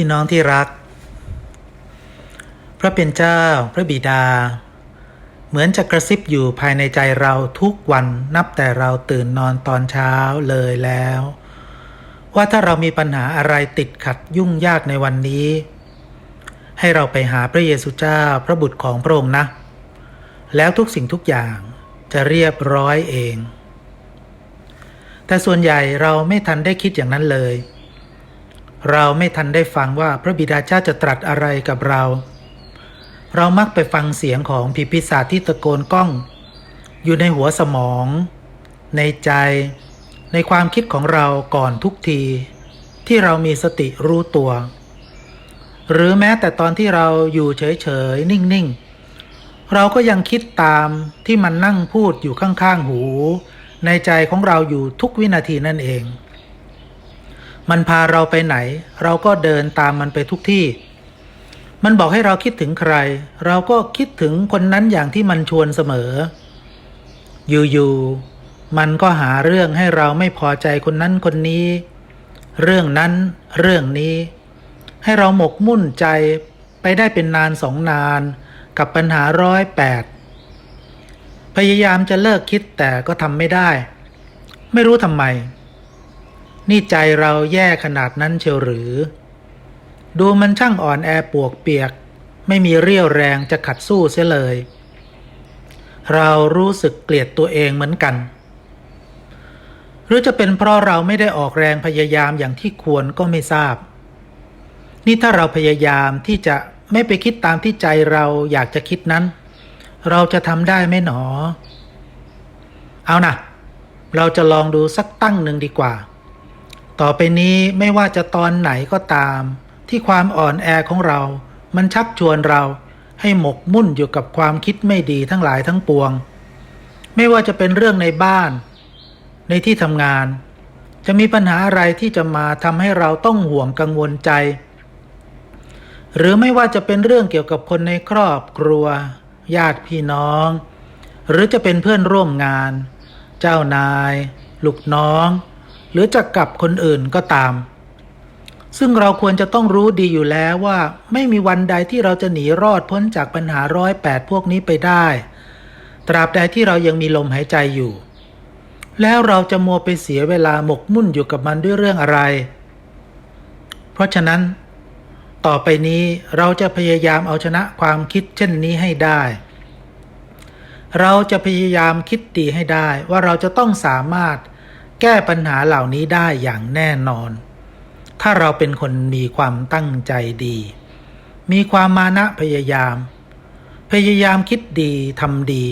พี่น้องที่รัก พระเป็นเจ้า พระบิดา เหมือนจะกระซิบอยู่ภายในใจเราทุกวันนับแต่เราตื่นนอนตอนเช้าเลยแล้ว ว่าถ้าเรามีปัญหาอะไรติดขัดยุ่งยากในวันนี้ ให้เราไปหาพระเยซูเจ้าพระบุตรของพระองค์นะ แล้วทุกสิ่งทุกอย่างจะเรียบร้อยเอง แต่ส่วนใหญ่เราไม่ทันได้คิดอย่างนั้นเลย เราไม่ทันได้ฟังว่าพระบิดาเจ้าจะตรัสอะไรกับเรา เรามักไปฟังเสียงของผีปีศาจที่ตะโกนก้อง อยู่ในหัวสมอง ในใจ ในความคิดของเราก่อนทุกที ที่เรามีสติรู้ตัว หรือแม้แต่ตอนที่เราอยู่เฉยๆ นิ่งๆ เราก็ยังคิดตามที่มันนั่งพูดอยู่ข้างๆ หู ในใจของเราอยู่ทุกวินาทีนั่นเอง มันพาเราไปไหน เราก็เดินตามมันไปทุกที่ มันบอกให้เราคิดถึงใคร เราก็คิดถึงคนนั้นอย่างที่มันชวนเสมอ อยู่ๆมันก็หาเรื่องให้เราไม่พอใจคนนั้นคนนี้ เรื่องนั้นเรื่องนี้ ให้เราหมกมุ่นใจไปได้เป็นนานสองนาน กับปัญหาร้อยแปดพยายามจะเลิกคิดแต่ก็ทำไม่ได้ ไม่รู้ทำไม นี่ใจเราแย่ขนาดนั้นเชียวหรือ ดูมันช่างอ่อนแอปวกเปียก ไม่มีเรี่ยวแรงจะขัดสู้เสียเลย เรารู้สึกเกลียดตัวเองเหมือนกัน หรือจะเป็นเพราะเราไม่ได้ออกแรงพยายามอย่างที่ควรก็ไม่ทราบ นี่ถ้าเราพยายามที่จะไม่ไปคิดตามที่ใจเราอยากจะคิดนั้น เราจะทำได้ไหมหนอ เอานะเราจะลองดูสักตั้งหนึ่งดีกว่า ต่อไปนี้ไม่ว่าจะตอนไหนก็ตาม ที่ความอ่อนแอของเรา มันชักชวนเราให้หมกมุ่นอยู่กับความคิดไม่ดีทั้งหลายทั้งปวง ไม่ว่าจะเป็นเรื่องในบ้าน ในที่ทำงาน จะมีปัญหาอะไรที่จะมาทำให้เราต้องห่วงกังวลใจ หรือไม่ว่าจะเป็นเรื่องเกี่ยวกับคนในครอบครัว ญาติพี่น้อง หรือจะเป็นเพื่อนร่วมงาน เจ้านาย ลูกน้อง หรือจะกับคนอื่นก็ตาม ซึ่งเราควรจะต้องรู้ดีอยู่แล้วว่าไม่มีวันใดที่เราจะหนีรอดพ้นจากปัญหาร้อยแปดพวกนี้ไปได้ ตราบใดที่เรายังมีลมหายใจอยู่ แล้วเราจะมัวไปเสียเวลาหมกมุ่นอยู่กับมันด้วยเรื่องอะไร เพราะฉะนั้น ต่อไปนี้เราจะพยายามเอาชนะความคิดเช่นนี้ให้ได้เราจะพยายามคิดดีให้ได้ว่าเราจะต้องสามารถ แก้ปัญหาเหล่านี้ได้อย่างแน่นอน ถ้าเราเป็นคนมีความตั้งใจดี มีความมานะพยายาม พยายามคิดดีทำดี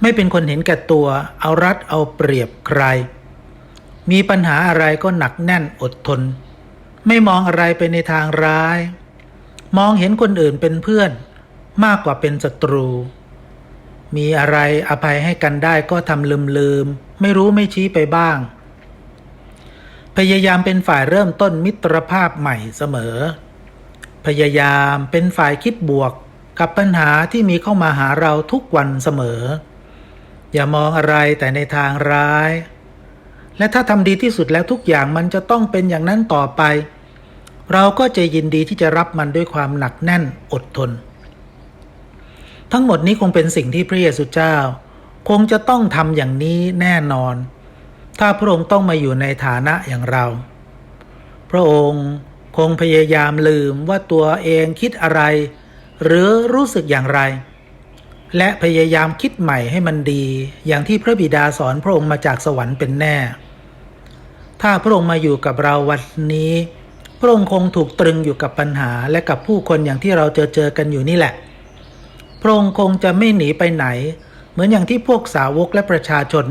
ไม่เป็นคนเห็นแก่ตัว เอารัดเอาเปรียบใคร มีปัญหาอะไรก็หนักแน่นอดทน ไม่มองอะไรไปในทางร้าย มองเห็นคนอื่นเป็นเพื่อน มากกว่าเป็นศัตรู มีอะไรอภัยให้กันได้ก็ทำลืมลืม ไม่รู้ไม่ชี้ไปบ้าง พยายามเป็นฝ่ายเริ่มต้นมิตรภาพใหม่เสมอ พยายามเป็นฝ่ายคิดบวกกับปัญหาที่มีเข้ามาหาเราทุกวันเสมอ อย่ามองอะไรแต่ในทางร้าย และถ้าทำดีที่สุดแล้วทุกอย่างมันจะต้องเป็นอย่างนั้นต่อไป เราก็จะยินดีที่จะรับมันด้วยความหนักแน่นอดทน ทั้งหมดนี้คงเป็นสิ่งที่พระเยซูเจ้า คงจะต้องทำอย่างนี้แน่นอน ถ้าพระองค์ต้องมาอยู่ในฐานะอย่างเรา พระองค์คงพยายามลืมว่าตัวเองคิดอะไร หรือรู้สึกอย่างไร และพยายามคิดใหม่ให้มันดี อย่างที่พระบิดาสอนพระองค์มาจากสวรรค์เป็นแน่ ถ้าพระองค์มาอยู่กับเราวันนี้ พระองค์คงถูกตรึงอยู่กับปัญหาและกับผู้คนอย่างที่เราเจอเจอกันอยู่นี่แหละ พระองค์คงจะไม่หนีไปไหน เหมือนอย่างที่พวกสาวกและประชาชน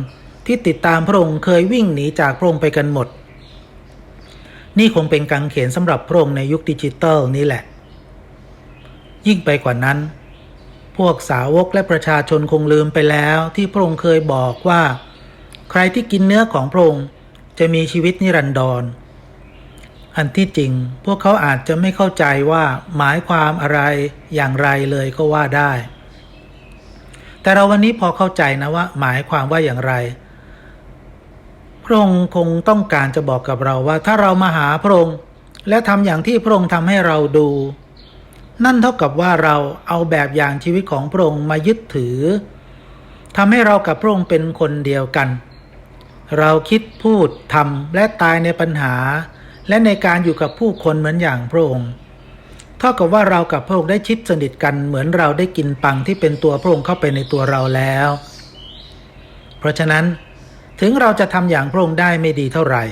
ที่ติดตามพระองค์เคยวิ่งหนีจากพระองค์ไปกันหมด นี่คงเป็นกังเขนสำหรับพระองค์ในยุคดิจิตอลนี้แหละ ยิ่งไปกว่านั้น พวกสาวกและประชาชนคงลืมไปแล้วที่พระองค์เคยบอกว่า ใครที่กินเนื้อของพระองค์จะมีชีวิตนิรันดรอันที่จริงพวกเขาอาจจะไม่เข้าใจว่าหมายความอะไรอย่างไรเลยก็ว่าได้ แต่เราวันนี้พอเข้าใจนะว่า หมายความว่าอย่างไร พระองค์คงต้องการจะบอกกับเราว่า ถ้าเรามาหาพระองค์ และทำอย่างที่พระองค์ทำให้เราดู นั่นเท่ากับว่าเราเอาแบบอย่างชีวิตของพระองค์มายึดถือทำให้เรากับพระองค์เป็นคนเดียวกัน เราคิดพูดทำและตายในปัญหา และในการอยู่กับผู้คนเหมือนอย่างพระองค์ เท่ากับว่าเรากับพระองค์ได้ชิดสนิทกันเหมือนเราได้กินปังที่เป็นตัวพระองค์เข้าไปในตัวเราแล้ว เพราะฉะนั้นถึงเราจะทำอย่างพระองค์ได้ไม่ดีเท่าไหร่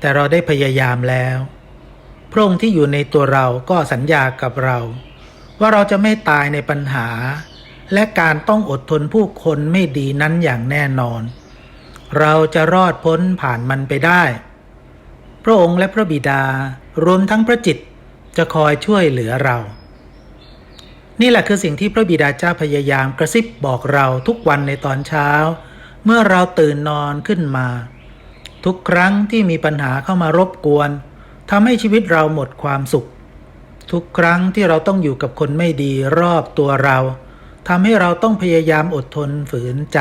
แต่เราได้พยายามแล้ว พระองค์ที่อยู่ในตัวเราก็สัญญากับเรา ว่าเราจะไม่ตายในปัญหา และการต้องอดทนผู้คนไม่ดีนั้นอย่างแน่นอน เราจะรอดพ้นผ่านมันไปได้ พระองค์และพระบิดารวมทั้งพระจิต จะคอยช่วยเหลือเรา นี่แหละคือสิ่งที่พระบิดาเจ้าพยายามกระซิบบอกเราทุกวันในตอนเช้า เมื่อเราตื่นนอนขึ้นมา ทุกครั้งที่มีปัญหาเข้ามารบกวนทำให้ชีวิตเราหมดความสุข ทุกครั้งที่เราต้องอยู่กับคนไม่ดีรอบตัวเราทำให้เราต้องพยายามอดทนฝืนใจ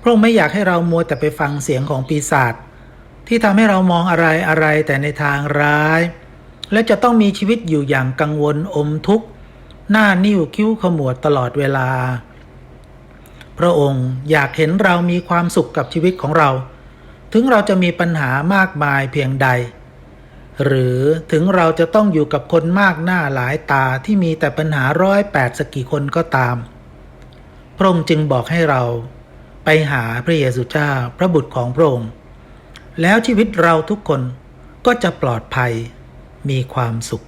พระองค์ไม่อยากให้เรามัวแต่ไปฟังเสียงของปีศาจที่ทำให้เรามองอะไรอะไรแต่ในทางร้าย และจะต้องมีชีวิตอยู่อย่างกังวลอมทุกข์ หน้านิ้วคิ้วขมวดตลอดเวลา พระองค์อยากเห็นเรามีความสุขกับชีวิตของเรา ถึงเราจะมีปัญหามากมายเพียงใด หรือถึงเราจะต้องอยู่กับคนมากหน้าหลายตาที่มีแต่ปัญหาร้อยแปดสกกี่คนก็ตาม พระองค์จึงบอกให้เราไปหาพระเยซูเจ้าพระบุตรของพระองค์ แล้วชีวิตเราทุกคนก็จะปลอดภัย มีความสุข